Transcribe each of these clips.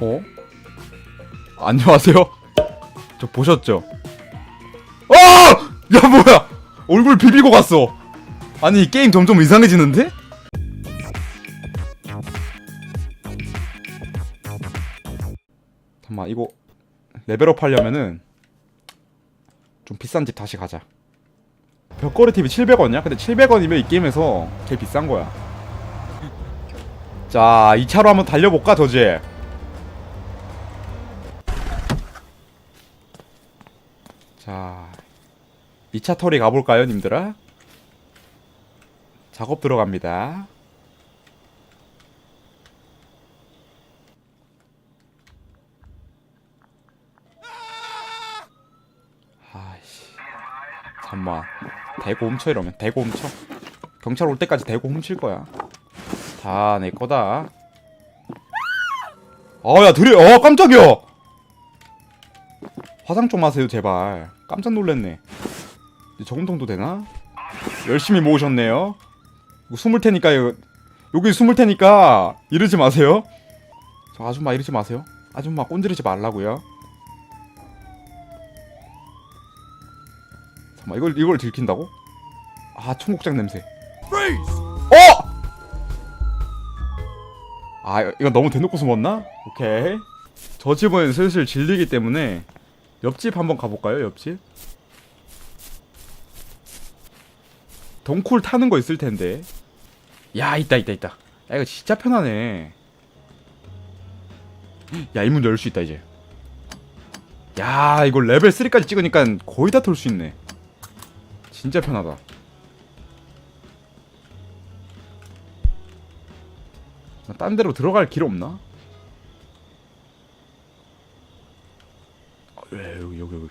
어? 안녕하세요. 저 보셨죠? 아! 야 뭐야? 얼굴 비비고 갔어. 아니 이 게임 점점 이상해지는데? 잠깐만 이거 레벨업 하려면은 좀 비싼 집 다시 가자. 벽걸이 TV 700원이야? 근데 700원이면 이 게임에서 제일 비싼 거야. 자, 2차로 한번 달려볼까, 저지? 자, 2차 털이 가볼까요, 님들아? 작업 들어갑니다. 아이씨. 잠만. 대고 훔쳐 이러면 대고 훔쳐. 경찰 올 때까지 대고 훔칠 거야. 다 내 거다. 아야 들이 어 깜짝이야. 화장 좀 하세요 제발. 깜짝 놀랐네. 저금통도 되나? 열심히 모으셨네요. 이거 숨을 테니까 이거 여기 숨을 테니까 이러지 마세요. 저 아줌마 이러지 마세요. 아줌마 꼰지르지 말라고요. 잠깐만 이걸 이걸 들킨다고? 아 청국장 냄새. 어! 아 이거 너무 대놓고 숨었나? 오케이. 저 집은 슬슬 질리기 때문에 옆집 한번 가볼까요? 옆집. 덩쿨 타는 거 있을 텐데. 야 있다 있다 있다. 야 이거 진짜 편하네. 야 이 문 열 수 있다 이제. 야 이거 레벨 3까지 찍으니까 거의 다털수 있네. 진짜 편하다. 나딴 데로 들어갈 길 없나? 아, 여기 여기.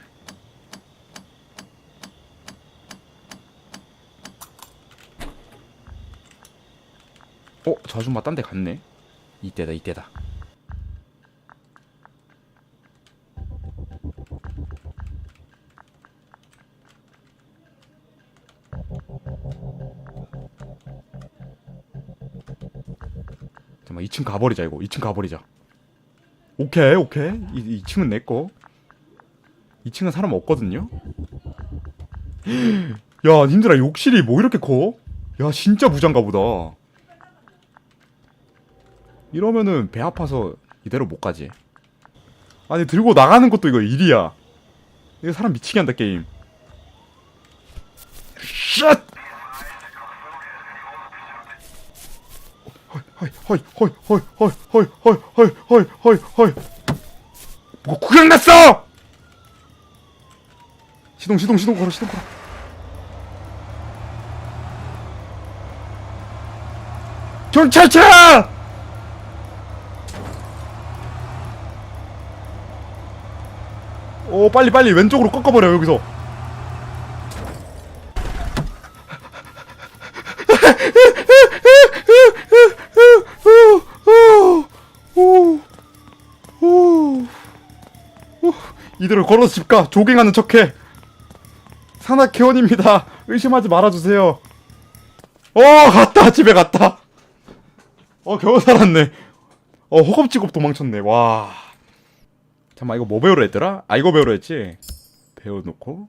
어, 저 아줌마 딴 데 갔네. 이때다 이때다. 잠깐만 2층 가버리자 이거 2층 가버리자 오케이 오케이 이, 2층은 내꺼 2층은 사람 없거든요 야 님들아 욕실이 뭐 이렇게 커? 야 진짜 부장가 보다 이러면은 배 아파서 이대로 못 가지 아니 들고 나가는 것도 이거 일이야 이거 사람 미치게 한다 게임 샷! 허이 허이 허이 허이 허이 허이 허이 허이 허이 허이 뭐 구경 났어! 시동 시동 시동 걸어 시동 걸어 경찰차! 오 빨리 빨리. 왼쪽으로 꺾어버려 여기서. 이대로 걸어서 집가. 조깅하는 척해. 산악회원입니다. 의심하지 말아주세요. 어 갔다. 집에 갔다. 어 겨우 살았네. 어 허겁지겁 도망쳤네. 와 잠깐만 이거 뭐 배우려 했더라? 아 이거 배우려 했지 배워놓고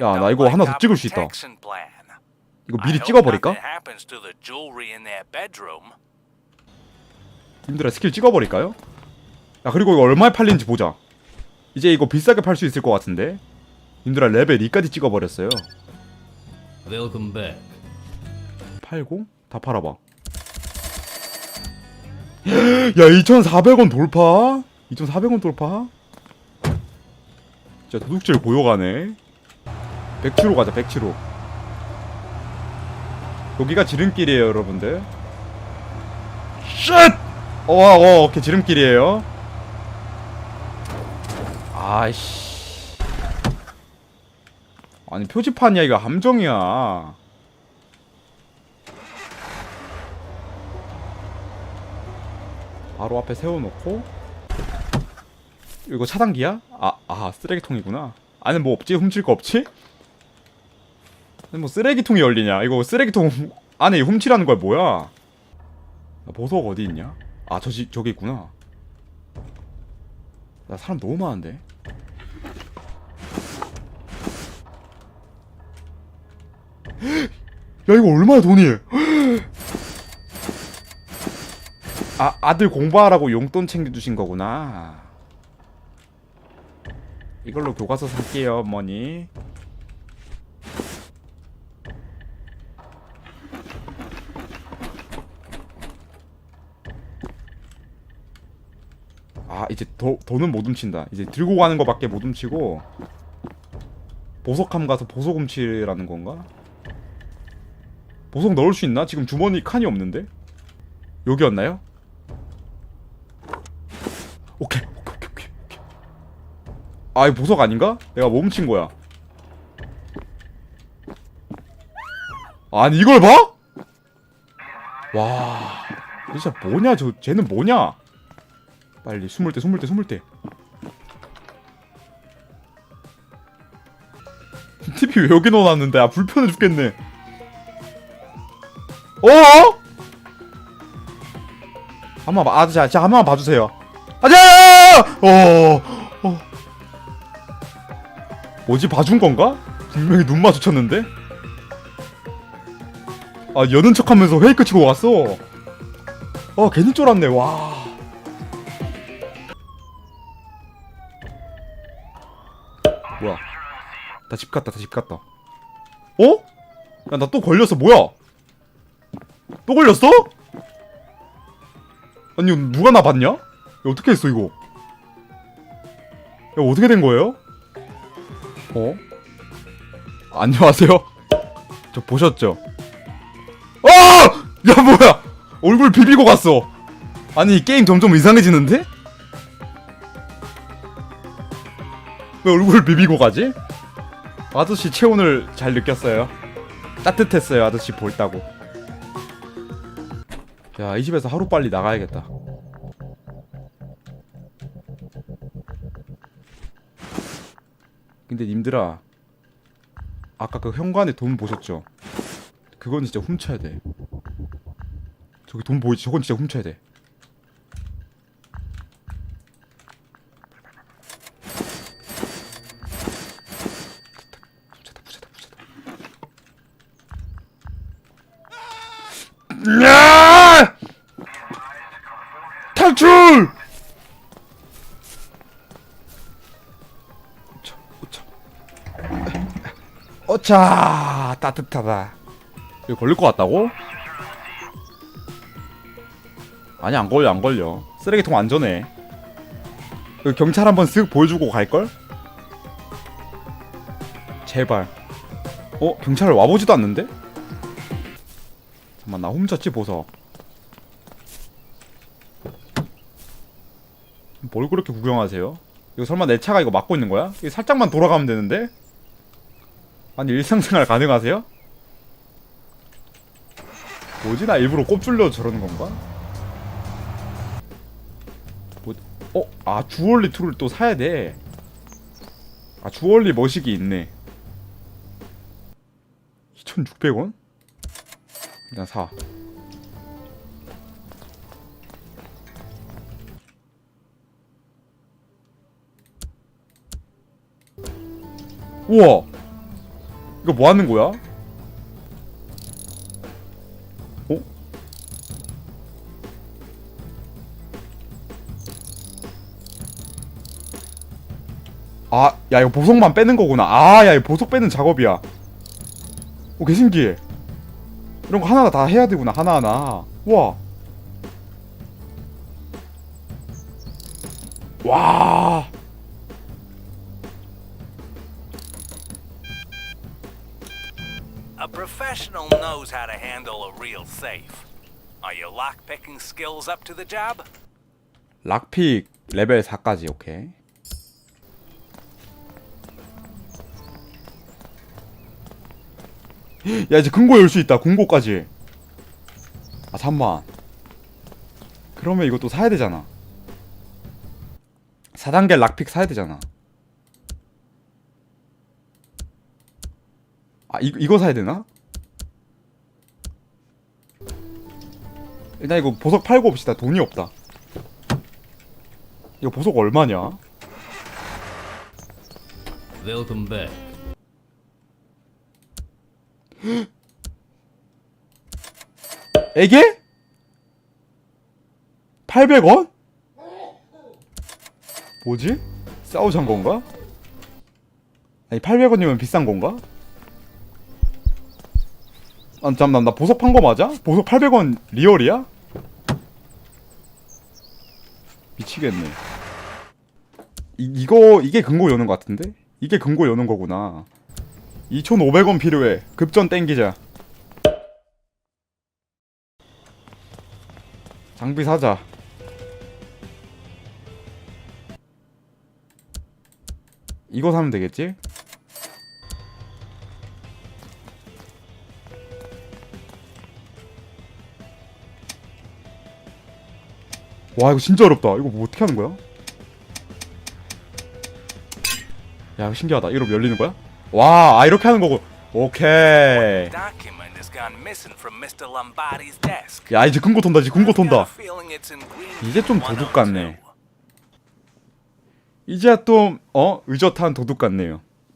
야, 나 이거 하나 더 찍을 수 있다. 이거 미리 찍어버릴까? 님들아 스킬 찍어버릴까요? 야 그리고 이거 얼마에 팔리는지 보자 이제 이거 비싸게 팔 수 있을 것 같은데 님들아 레벨 2까지 찍어버렸어요 Welcome back. 팔고 다 팔아봐 야 2,400원 돌파? 2,400원 돌파? 진짜 도둑질 고요가네 100치로 가자 100치로 여기가 지름길이에요 여러분들 쉣! 어, 어, 오케이 지름길이에요 아이씨 아니 표지판이야 이거 함정이야 바로 앞에 세워놓고 이거 차단기야? 아, 아 쓰레기통이구나 안에 뭐 없지? 훔칠 거 없지? 뭐 쓰레기통이 열리냐 이거 쓰레기통 안에 훔치라는 거야 뭐야 야, 보석 어디 있냐? 아 저기 저기 있구나. 나 사람 너무 많은데. 야 이거 얼마야 돈이? 아 아들 공부하라고 용돈 챙겨주신 거구나. 이걸로 교과서 살게요 어머니. 아 이제 더, 더는 못 훔친다 이제 들고 가는 거밖에 못 훔치고 보석함 가서 보석 훔치라는 건가? 보석 넣을 수 있나? 지금 주머니 칸이 없는데? 여기였나요? 오케이 오케이 오케이 오케이 오케이. 아 이거 보석 아닌가? 내가 뭐 훔친 거야. 아니 이걸 봐? 와 진짜 뭐냐 저 쟤는 뭐냐? 빨리 숨을 때 숨을 때 숨을 때. TV 왜 여기 넣어놨는데? 아 불편해 죽겠네. 어? 한번 봐 아저씨 자 한번 봐주세요 아자 어, 어 뭐지 봐준 건가? 분명히 눈 마주쳤는데 아 여는 척하면서 페이크 치고 왔어 어 괜히 쫄았네 와 뭐야? 나 집 갔다, 나 집 갔다. 어? 야, 나 또 걸렸어, 뭐야? 또 걸렸어? 아니, 누가 나 봤냐? 야, 어떻게 했어, 이거? 야, 어떻게 된 거예요? 어? 안녕하세요? 저 보셨죠? 아! 야, 뭐야! 얼굴 비비고 갔어! 아니, 이 게임 점점 이상해지는데? 왜 얼굴 비비고 가지? 아저씨 체온을 잘 느꼈어요. 따뜻했어요, 아저씨 볼 따고. 야, 이 집에서 하루 빨리 나가야겠다. 근데 님들아, 아까 그 현관에 돈 보셨죠? 그건 진짜 훔쳐야 돼. 저기 돈 보이지? 저건 진짜 훔쳐야 돼. 부자다, 부자다, 부자다. 야! 탈출! 어차, 어차. 어차, 따뜻하다. 이거 걸릴 것 같다고? 아니 안 걸려 안 걸려 쓰레기통 안전해 그 경찰 한번 쓱 보여주고 갈걸? 제발 어? 경찰 와보지도 않는데? 잠깐만 나 훔쳤지 보석 뭘 그렇게 구경하세요? 이거 설마 내 차가 이거 막고 있는 거야? 이거 살짝만 돌아가면 되는데? 아니 일상생활 가능하세요? 뭐지 나 일부러 꼽줄려 저러는 건가? 뭐, 어? 아 주얼리 툴을 또 사야 돼. 아 주얼리 머시기 있네. 2,600원? 일단 사. 우와! 이거 뭐 하는 거야? 어? 아, 야 이거 보석만 빼는 거구나. 아, 야 이거 보석 빼는 작업이야. 오, 개 신기해. 이런 거 하나하나 다 해야 되구나. 하나하나. 와. 와. Professional knows how to handle a real safe. Are your lockpicking skills up to the job? 락픽 레벨 4까지 오케이. 야 이제 금고 열 수 있다. 금고까지. 아 잠만. 그러면 이것도 사야 되잖아. 4단계 락픽 사야 되잖아. 아 이, 이거 사야 되나? 일단 이거 보석 팔고 옵시다 돈이 없다 이거 보석 얼마냐? Welcome back. 에게? 800원? 뭐지? 싸우잔 건가? 아니 800원이면 비싼 건가? 아 잠깐만 나 보석 판 거 맞아? 보석 800원 리얼이야? 미치겠네 이, 이거 이게 금고 여는 거 같은데? 이게 금고 여는 거구나 2,500원 필요해 급전 땡기자 장비 사자. 이거 사면 되겠지? 와 이거 진짜 어렵다. 이거 뭐 어떻게 하는 거야? 야 이거 신기하다. 이러면 열리는 거야? 와, 아 이렇게 하는 거고. 오케이. 야 이제 금고 턴다. 이제 금고 Green 이제 좀 Room 도둑 같네. 102. 이제야 또어 의젓한 도둑 같네요.